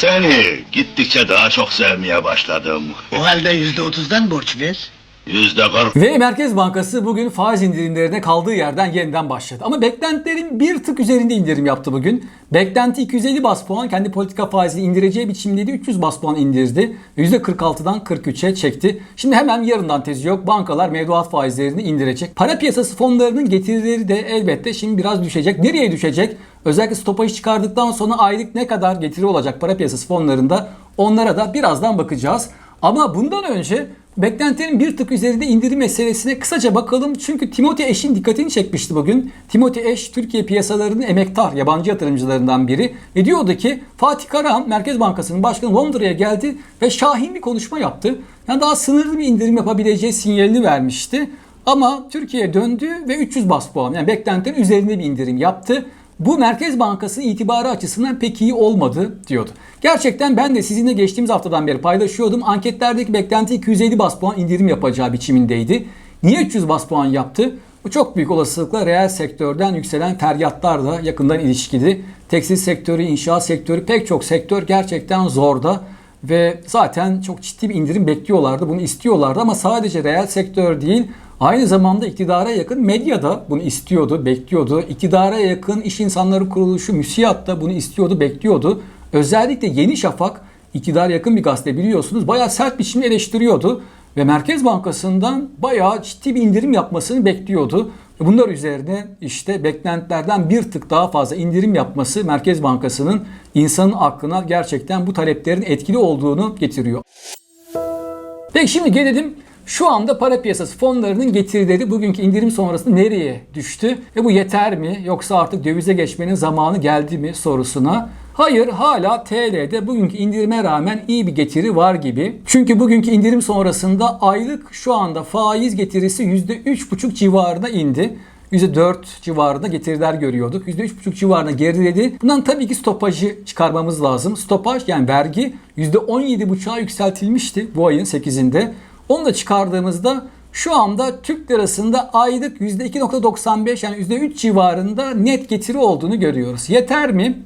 Seni gittikçe daha çok sevmeye başladım. O halde yüzde otuzdan borç ver. Yüzde kırk Ve Merkez Bankası bugün faiz indirimlerine kaldığı yerden yeniden başladı. Ama beklentilerin bir tık üzerinde indirim yaptı bugün. Beklenti 250 bas puan kendi politika faizini indireceği biçimdeydi 300 bas puan indirdi. %46'dan 43'e çekti. Şimdi hemen yarından tezi yok. Bankalar mevduat faizlerini indirecek. Para piyasası fonlarının getirileri de elbette şimdi biraz düşecek. Nereye düşecek? Özellikle stopajı çıkardıktan sonra aylık ne kadar getiri olacak para piyasası fonlarında onlara da birazdan bakacağız. Ama bundan önce beklentilerin bir tık üzerinde indirim meselesine kısaca bakalım. Çünkü Timothy Eş'in dikkatini çekmişti bugün. Timothy Eş Türkiye piyasalarının emektar yabancı yatırımcılarından biri. Ve diyordu ki Fatih Karahan Merkez Bankası'nın başkanı Londra'ya geldi ve şahin bir konuşma yaptı. Yani daha sınırlı bir indirim yapabileceği sinyalini vermişti. Ama Türkiye'ye döndü ve 300 bas puan yani beklentilerin üzerinde bir indirim yaptı. Bu Merkez Bankası itibarı açısından pek iyi olmadı diyordu. Gerçekten ben de sizinle geçtiğimiz haftadan beri paylaşıyordum. Anketlerdeki beklenti 250 bas puan indirim yapacağı biçimindeydi. Niye 300 bas puan yaptı? Bu çok büyük olasılıkla reel sektörden yükselen feryatlarla yakından ilişkili. Tekstil sektörü, inşaat sektörü pek çok sektör gerçekten zorda ve zaten çok ciddi bir indirim bekliyorlardı. Bunu istiyorlardı ama sadece reel sektör değil Aynı zamanda iktidara yakın medya da bunu istiyordu, bekliyordu. İktidara yakın iş insanları kuruluşu MÜSİAD da bunu istiyordu, bekliyordu. Özellikle Yeni Şafak iktidara yakın bir gazete biliyorsunuz bayağı sert biçimde eleştiriyordu. Ve Merkez Bankası'ndan bayağı ciddi bir indirim yapmasını bekliyordu. Bunlar üzerine işte beklentilerden bir tık daha fazla indirim yapması Merkez Bankası'nın insanın aklına gerçekten bu taleplerin etkili olduğunu getiriyor. Peki şimdi gelelim şu anda para piyasası fonlarının getirileri bugünkü indirim sonrasında nereye düştü? Ve bu yeter mi yoksa artık dövize geçmenin zamanı geldi mi sorusuna. Hayır hala TL'de bugünkü indirime rağmen iyi bir getiri var gibi. Çünkü bugünkü indirim sonrasında aylık şu anda faiz getirisi %3,5 civarına indi. %4 civarında getiriler görüyorduk. %3,5 civarına geriledi. Bundan tabii ki stopajı çıkarmamız lazım. Stopaj yani vergi %17,5'a yükseltilmişti bu ayın 8'inde. Onu da çıkardığımızda şu anda Türk lirasında aylık %2.95 yani %3 civarında net getiri olduğunu görüyoruz. Yeter mi?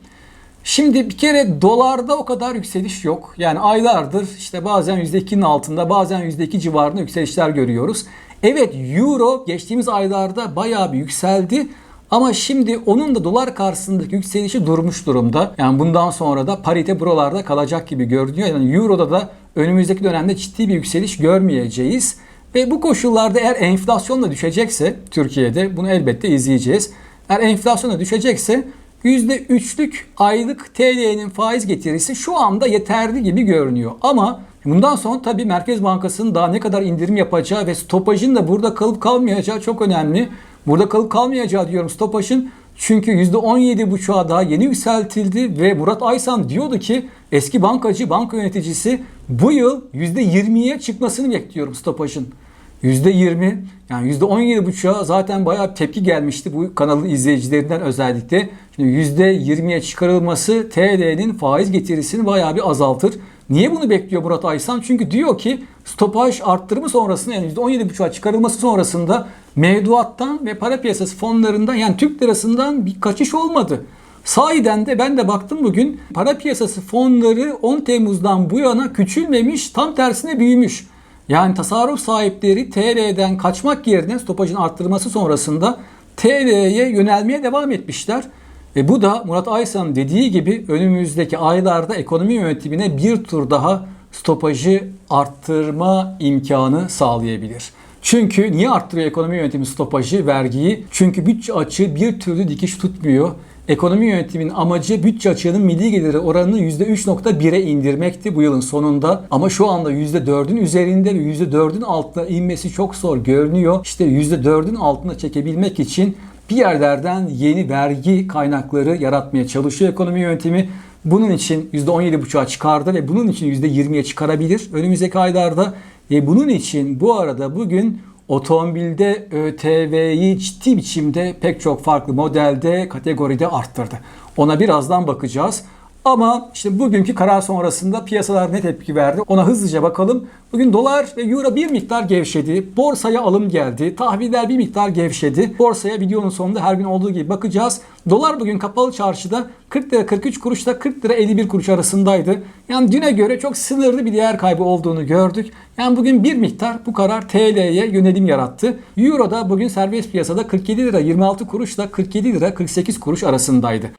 Şimdi bir kere dolarda o kadar yükseliş yok. Yani aylardır işte bazen %2'nin altında bazen %2 civarında yükselişler görüyoruz. Evet euro geçtiğimiz aylarda bayağı bir yükseldi. Ama şimdi onun da dolar karşısındaki yükselişi durmuş durumda. Yani bundan sonra da parite buralarda kalacak gibi görünüyor. Yani euroda da önümüzdeki dönemde ciddi bir yükseliş görmeyeceğiz. Ve bu koşullarda eğer enflasyon da düşecekse Türkiye'de bunu elbette izleyeceğiz. Eğer enflasyon da düşecekse %3'lük aylık TL'nin faiz getirisi şu anda yeterli gibi görünüyor. Ama bundan sonra tabii Merkez Bankası'nın daha ne kadar indirim yapacağı ve stopajın da burada kalıp kalmayacağı çok önemli. Burada kalıp kalmayacağı diyorum stopajın. Çünkü %17,5'a daha yeni yükseltildi ve Murat Aysan diyordu ki eski bankacı, banka yöneticisi bu yıl %20'ye çıkmasını bekliyorum stopajın. %20 yani %17,5'a zaten bayağı tepki gelmişti bu kanalın izleyicilerinden özellikle. Şimdi %20'ye çıkarılması TL'nin faiz getirisini bayağı bir azaltır. Niye bunu bekliyor Murat Aysan? Çünkü diyor ki stopaj arttırımı sonrasında yani %17,5'a çıkarılması sonrasında mevduattan ve para piyasası fonlarından yani Türk lirasından bir kaçış olmadı. Sahiden de ben de baktım bugün para piyasası fonları 10 Temmuz'dan bu yana küçülmemiş tam tersine büyümüş. Yani tasarruf sahipleri TL'den kaçmak yerine stopajın arttırılması sonrasında TL'ye yönelmeye devam etmişler. Ve bu da Murat Aysan'ın dediği gibi önümüzdeki aylarda ekonomi yönetimine bir tur daha stopajı arttırma imkanı sağlayabilir. Çünkü niye arttırıyor ekonomi yönetimi stopajı, vergiyi? Çünkü bütçe açığı bir türlü dikiş tutmuyor. Ekonomi yönetiminin amacı bütçe açığının milli geliri oranını %3.1'e indirmekti bu yılın sonunda. Ama şu anda %4'ün üzerinde ve %4'ün altına inmesi çok zor görünüyor. İşte %4'ün altına çekebilmek için bir yerlerden yeni vergi kaynakları yaratmaya çalışıyor ekonomi yönetimi. Bunun için %17,5'a çıkardı ve bunun için %20'ye çıkarabilir önümüzdeki aylarda. Ve bunun için bu arada bugün otomobilde ÖTV'yi ciddi biçimde pek çok farklı modelde, kategoride arttırdı. Ona birazdan bakacağız. Ama işte bugünkü karar sonrasında piyasalar ne tepki verdi ona hızlıca bakalım. Bugün dolar ve euro bir miktar gevşedi. Borsaya alım geldi. Tahviller bir miktar gevşedi. Borsaya videonun sonunda her gün olduğu gibi bakacağız. Dolar bugün kapalı çarşıda 40 lira 43 kuruşla 40 lira 51 kuruş arasındaydı. Yani düne göre çok sınırlı bir değer kaybı olduğunu gördük. Yani bugün bir miktar bu karar TL'ye yönelim yarattı. Euro da bugün serbest piyasada 47 lira 26 kuruşla 47 lira 48 kuruş arasındaydı.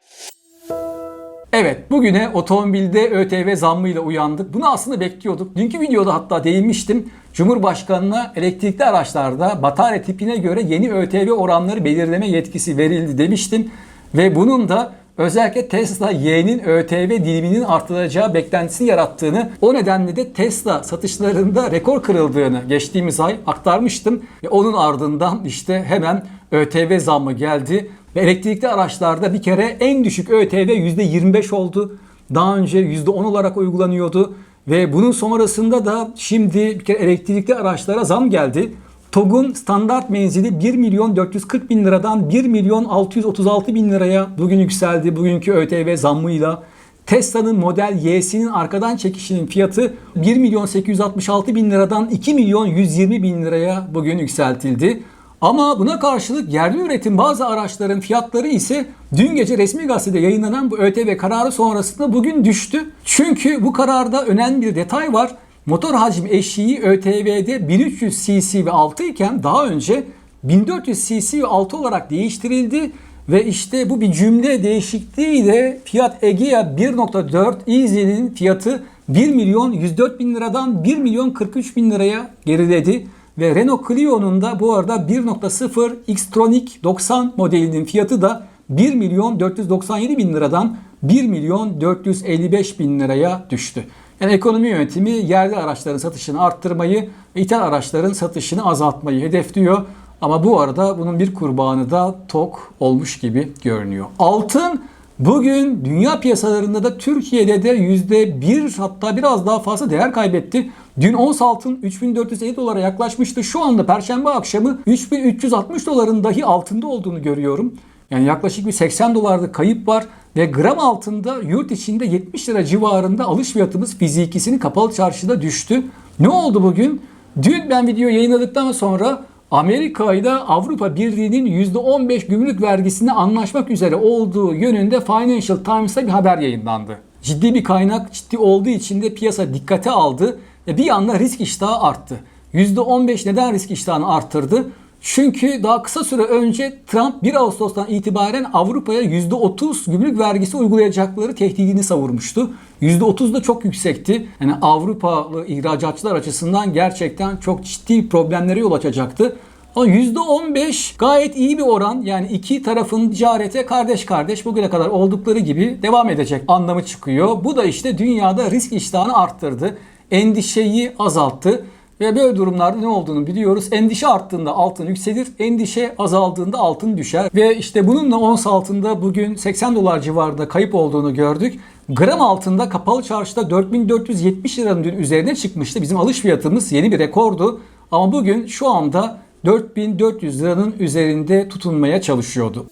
Evet bugüne otomobilde ÖTV zammıyla uyandık. Bunu aslında bekliyorduk. Dünkü videoda hatta değinmiştim. Cumhurbaşkanına elektrikli araçlarda batarya tipine göre yeni ÖTV oranları belirleme yetkisi verildi demiştim. Ve bunun da özellikle Tesla Y'nin ÖTV diliminin artılacağı beklentisini yarattığını, o nedenle de Tesla satışlarında rekor kırıldığını geçtiğimiz ay aktarmıştım. Ve onun ardından işte hemen ÖTV zammı geldi. Ve elektrikli araçlarda bir kere en düşük ÖTV %25 oldu. Daha önce %10 olarak uygulanıyordu. Ve bunun sonrasında da şimdi bir kere elektrikli araçlara zam geldi. TOG'un standart menzili 1 milyon 440 bin liradan 1 milyon 636 bin liraya bugün yükseldi. Bugünkü ÖTV zammıyla. Tesla'nın Model Y'sinin arkadan çekişinin fiyatı 1 milyon 866 bin liradan 2 milyon 120 bin liraya bugün yükseltildi. Ama buna karşılık yerli üretim bazı araçların fiyatları ise dün gece resmi gazetede yayınlanan bu ÖTV kararı sonrasında bugün düştü. Çünkü bu kararda önemli bir detay var. Motor hacmi eşiği ÖTV'de 1300 cc ve altı iken daha önce 1400 cc ve altı olarak değiştirildi. Ve işte bu bir cümle değişikliğiyle Fiat Egea 1.4 Easy'nin fiyatı 1 milyon 104 bin liradan 1 milyon 43 bin liraya geriledi. Ve Renault Clio'nun da bu arada 1.0 Xtronic 90 modelinin fiyatı da 1 milyon 497 bin liradan 1 milyon 455 bin liraya düştü. Yani ekonomi yönetimi yerli araçların satışını arttırmayı ithal araçların satışını azaltmayı hedefliyor. Ama bu arada bunun bir kurbanı da TOK olmuş gibi görünüyor. Altın bugün dünya piyasalarında da Türkiye'de de %1 hatta biraz daha fazla değer kaybetti. Dün ons altın 3450 dolara yaklaşmıştı. Şu anda perşembe akşamı 3360 doların dahi altında olduğunu görüyorum. Yani yaklaşık bir 80 dolarda kayıp var ve gram altında yurt içinde 70 lira civarında alış fiyatımız fizikisini kapalı çarşıda düştü. Ne oldu bugün? Dün ben video yayınladıktan sonra Amerika ile Avrupa Birliği'nin %15 gümrük vergisine anlaşmak üzere olduğu yönünde Financial Times'ta bir haber yayınlandı. Ciddi bir kaynak ciddi olduğu için de piyasa dikkate aldı ve bir anda risk iştahı arttı. %15 neden risk iştahını arttırdı? Çünkü daha kısa süre önce Trump 1 Ağustos'tan itibaren Avrupa'ya %30 gümrük vergisi uygulayacakları tehdidini savurmuştu. %30 da çok yüksekti. Yani Avrupalı ihracatçılar açısından gerçekten çok ciddi problemlere yol açacaktı. Ama %15 gayet iyi bir oran. Yani iki tarafın ticarete kardeş kardeş bugüne kadar oldukları gibi devam edecek anlamı çıkıyor. Bu da işte dünyada risk iştahını arttırdı. Endişeyi azalttı. Ve böyle durumlarda ne olduğunu biliyoruz. Endişe arttığında altın yükselir, endişe azaldığında altın düşer. Ve işte bununla ons altında bugün 80 dolar civarında kayıp olduğunu gördük. Gram altında kapalı çarşıda 4470 liranın dün üzerine çıkmıştı. Bizim alış fiyatımız yeni bir rekordu. Ama bugün şu anda 4400 liranın üzerinde tutunmaya çalışıyordu.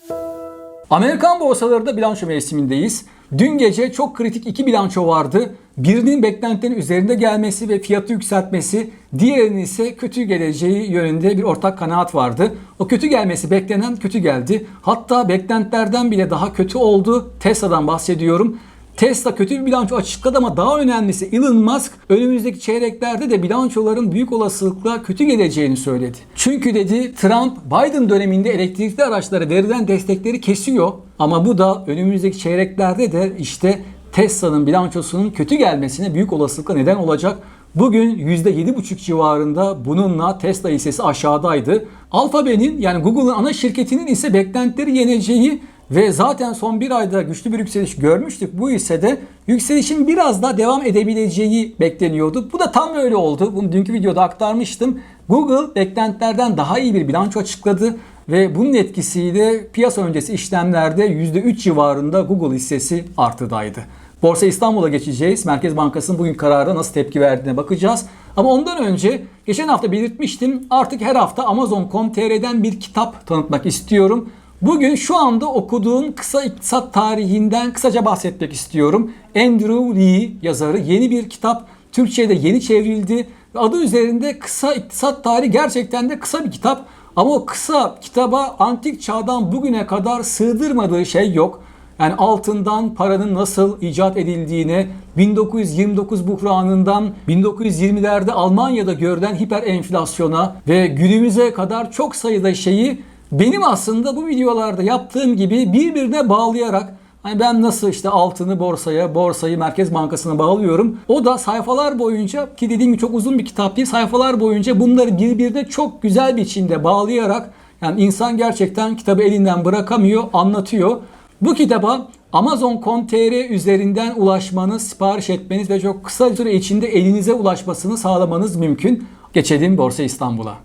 Amerikan borsalarında bilanço mevsimindeyiz. Dün gece çok kritik iki bilanço vardı. Birinin beklentilerin üzerinde gelmesi ve fiyatı yükseltmesi, diğerinin ise kötü geleceği yönünde bir ortak kanaat vardı. O kötü gelmesi beklenen kötü geldi. Hatta beklentilerden bile daha kötü oldu. Tesla'dan bahsediyorum. Tesla kötü bir bilanço açıkladı ama daha önemlisi Elon Musk önümüzdeki çeyreklerde de bilançoların büyük olasılıkla kötü geleceğini söyledi. Çünkü dedi Trump Biden döneminde elektrikli araçlara verilen destekleri kesiyor ama bu da önümüzdeki çeyreklerde de işte Tesla'nın bilançosunun kötü gelmesine büyük olasılıkla neden olacak. Bugün %7,5 civarında bununla Tesla hissesi aşağıdaydı. Alphabet'in yani Google'ın ana şirketinin ise beklentileri yeneceği ve zaten son bir ayda güçlü bir yükseliş görmüştük. Bu ise de yükselişin biraz daha devam edebileceği bekleniyordu. Bu da tam öyle oldu. Bunu dünkü videoda aktarmıştım. Google beklentilerden daha iyi bir bilanço açıkladı ve bunun etkisiyle piyasa öncesi işlemlerde %3 civarında Google hissesi artıdaydı. Borsa İstanbul'a geçeceğiz. Merkez Bankası'nın bugün karara nasıl tepki verdiğine bakacağız. Ama ondan önce geçen hafta belirtmiştim artık her hafta Amazon.com.tr'den bir kitap tanıtmak istiyorum. Bugün şu anda okuduğum kısa iktisat tarihinden kısaca bahsetmek istiyorum. Andrew Lee yazarı yeni bir kitap Türkçe'de yeni çevrildi. Adı üzerinde kısa iktisat tarihi gerçekten de kısa bir kitap. Ama o kısa kitaba antik çağdan bugüne kadar sığdırmadığı şey yok. Yani altından paranın nasıl icat edildiğine, 1929 buhranından 1920'lerde Almanya'da görülen hiper enflasyona ve günümüze kadar çok sayıda şeyi benim aslında bu videolarda yaptığım gibi birbirine bağlayarak Hani ben nasıl işte altını borsaya, borsayı Merkez Bankası'na bağlıyorum. O da sayfalar boyunca ki dediğim gibi çok uzun bir kitap değil. Sayfalar boyunca bunları birbirine çok güzel biçimde bağlayarak yani insan gerçekten kitabı elinden bırakamıyor, anlatıyor. Bu kitaba Amazon.com.tr üzerinden ulaşmanız, sipariş etmeniz ve çok kısa süre içinde elinize ulaşmasını sağlamanız mümkün. Geçelim Borsa İstanbul'a.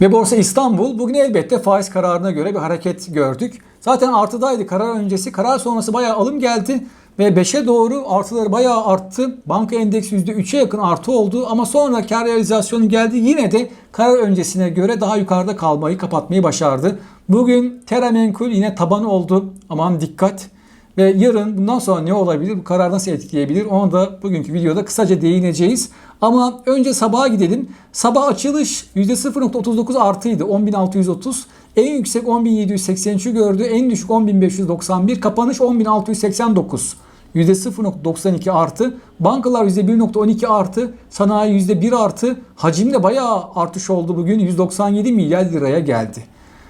Ve Borsa İstanbul bugün elbette faiz kararına göre bir hareket gördük. Zaten artıdaydı karar öncesi. Karar sonrası bayağı alım geldi ve 5'e doğru artıları bayağı arttı. Banka endeksi %3'e yakın artı oldu ama sonra kar realizasyonu geldi. Yine de karar öncesine göre daha yukarıda kalmayı, kapatmayı başardı. Bugün Teramenkul yine taban oldu. Aman dikkat. Ve yarın bundan sonra ne olabilir? Bu karar nasıl etkileyebilir? Onu da bugünkü videoda kısaca değineceğiz. Ama önce sabaha gidelim. Sabah açılış %0.39 artıydı. 10.630. En yüksek 10.783'ü gördü. En düşük 10.591. Kapanış 10.689. %0.92 artı. Bankalar %1.12 artı. Sanayi %1 artı. Hacimde bayağı artış oldu bugün. 197 milyar liraya geldi.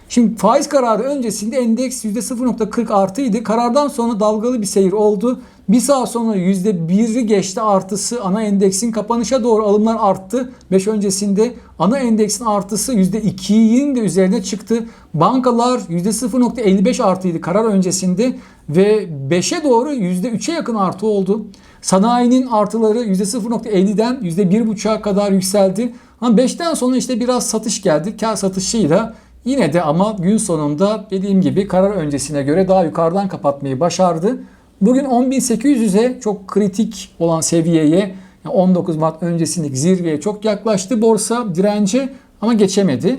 Şimdi faiz kararı öncesinde endeks %0.40 artıydı. Karardan sonra dalgalı bir seyir oldu. Bir saat sonra %1'i geçti artısı ana endeksin kapanışa doğru alımlar arttı. 5 öncesinde ana endeksin artısı %2'nin de üzerine çıktı. Bankalar %0.55 artıydı karar öncesinde ve 5'e doğru %3'e yakın artı oldu. Sanayinin artıları %0.50'den %1.5'a kadar yükseldi. Ama 5'ten sonra işte biraz satış geldi. Kar satışıyla Yine de ama gün sonunda dediğim gibi karar öncesine göre daha yukarıdan kapatmayı başardı. Bugün 10.800'e çok kritik olan seviyeye 19 Mart öncesindeki zirveye çok yaklaştı borsa dirence ama geçemedi.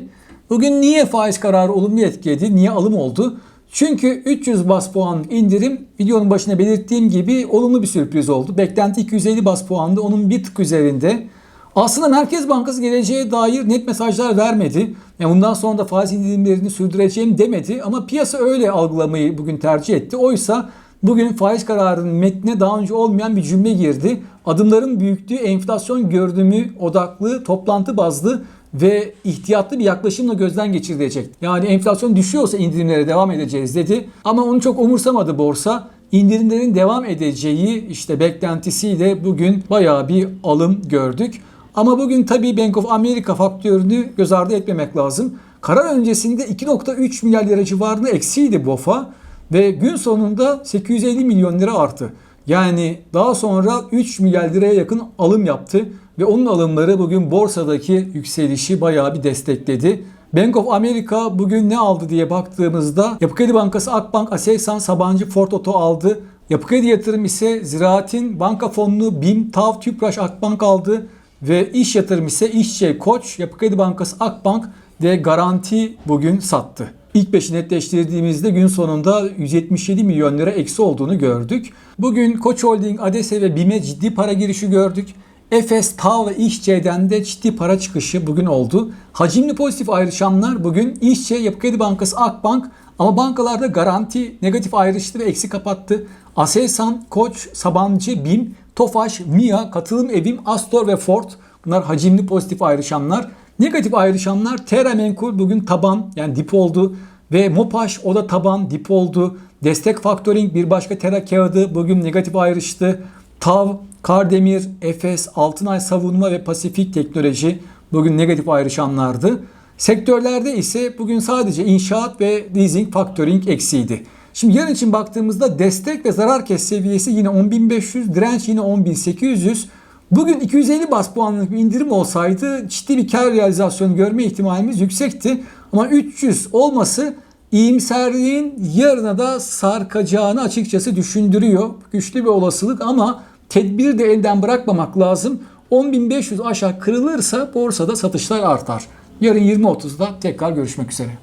Bugün niye faiz kararı olumlu etkiledi? Niye alım oldu? Çünkü 300 bas puan indirim videonun başına belirttiğim gibi olumlu bir sürpriz oldu. Beklenti 250 bas puandı. Onun bir tık üzerinde. Aslında Merkez Bankası geleceğe dair net mesajlar vermedi. Yani bundan sonra da faiz indirimlerini sürdüreceğim demedi ama piyasa öyle algılamayı bugün tercih etti. Oysa bugün faiz kararının metnine daha önce olmayan bir cümle girdi. Adımların büyüklüğü enflasyon gördüğümü odaklı, toplantı bazlı ve ihtiyatlı bir yaklaşımla gözden geçirilecek. Yani enflasyon düşüyorsa indirimlere devam edeceğiz dedi. Ama onu çok umursamadı borsa. İndirimlerin devam edeceği işte beklentisiyle bugün bayağı bir alım gördük. Ama bugün tabii Bank of America faktörünü göz ardı etmemek lazım. Karar öncesinde 2.3 milyar lira civarında eksiydi BOFA ve gün sonunda 850 milyon lira arttı. Yani daha sonra 3 milyar liraya yakın alım yaptı ve onun alımları bugün borsadaki yükselişi bayağı bir destekledi. Bank of America bugün ne aldı diye baktığımızda Yapı Kredi Bankası, Akbank, Aselsan, Sabancı, Ford Oto aldı. Yapı Kredi Yatırım ise Ziraat'in banka fonunu BİM, TAV, Tüpraş, Akbank aldı. Ve iş yatırım ise İşçe, Koç, Yapı Kredi Bankası, Akbank ve Garanti bugün sattı. İlk beşi netleştirdiğimizde gün sonunda 177 milyon lira eksi olduğunu gördük. Bugün Koç Holding, Adese ve BİM'e ciddi para girişi gördük. Efes, TAV ve İşçe'den de ciddi para çıkışı bugün oldu. Hacimli pozitif ayrışanlar bugün İşçe, Yapı Kredi Bankası, Akbank ama bankalarda garanti negatif ayrıştı ve eksi kapattı. Aselsan, Koç, Sabancı, BİM Tofaş, MIA, Katılım Evim, Astor ve Ford bunlar hacimli pozitif ayrışanlar. Negatif ayrışanlar Terra bugün taban yani dip oldu ve Mopaş o da taban dip oldu. Destek Factoring bir başka Terra kağıdı bugün negatif ayrıştı. TAV, Kardemir, Efes, Altınay Savunma ve Pasifik Teknoloji bugün negatif ayrışanlardı. Sektörlerde ise bugün sadece inşaat ve leasing factoring eksiydi. Şimdi yarın için baktığımızda destek ve zarar kes seviyesi yine 10.500, direnç yine 10.800. Bugün 250 bas puanlık bir indirim olsaydı ciddi bir kar realizasyonu görme ihtimalimiz yüksekti. Ama 300 olması iyimserliğin yarına da sarkacağını açıkçası düşündürüyor. Güçlü bir olasılık ama tedbiri de elden bırakmamak lazım. 10.500 aşağı kırılırsa borsada satışlar artar. Yarın 20.30'da tekrar görüşmek üzere.